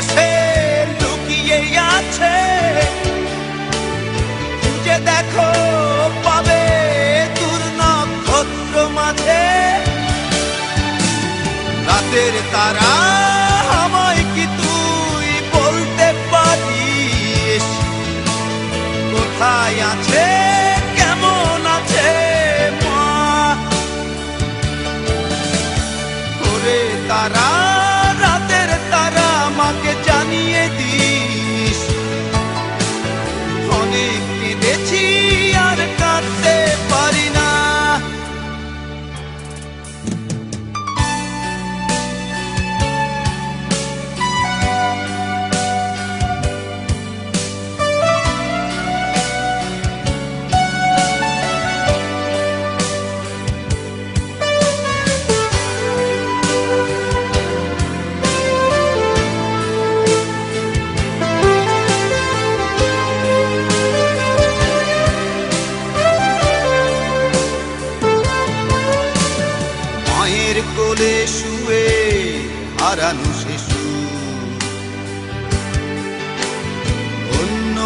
আকাশে লুকিয়ে আছে। দেখো পাবে দূর নক্ষত্র মাঝে। রাতের তারা আমায় কি তুই বলতে পারিস? কোথায় আছে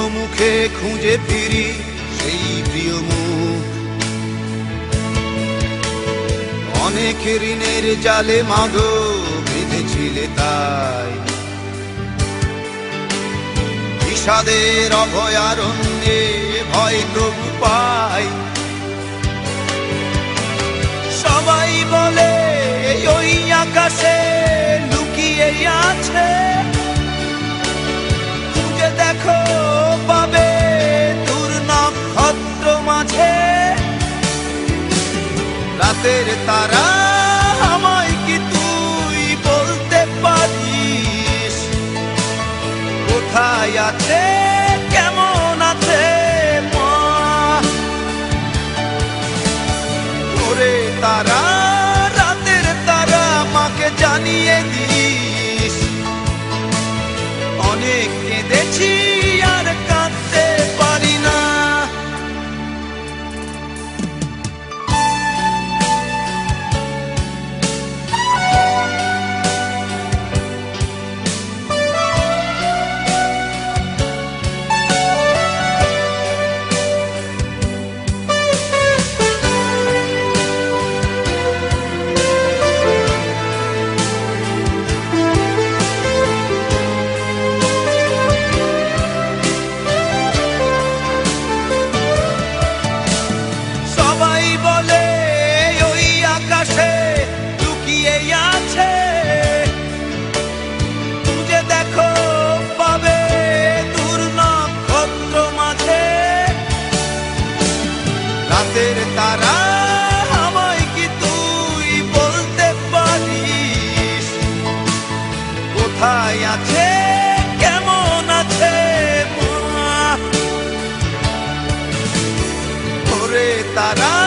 মুখে খুঁজে ফিরি সেই প্রিয় মুখ। অনেক ঋণের জালে মাগো বেঁধেছিলে তাই। বিষাদের অভয়ারণ্যে ভয় তবু পাই। সবাই বলে রাতের তারা, আমায় কি তুই বলতে পারিস? কোথায় আছে, কেমন আছে মা? তারা, রাতের তারা মাকে জানিয়ে দিস। অনেক কেঁদেছি মা ওরে তারা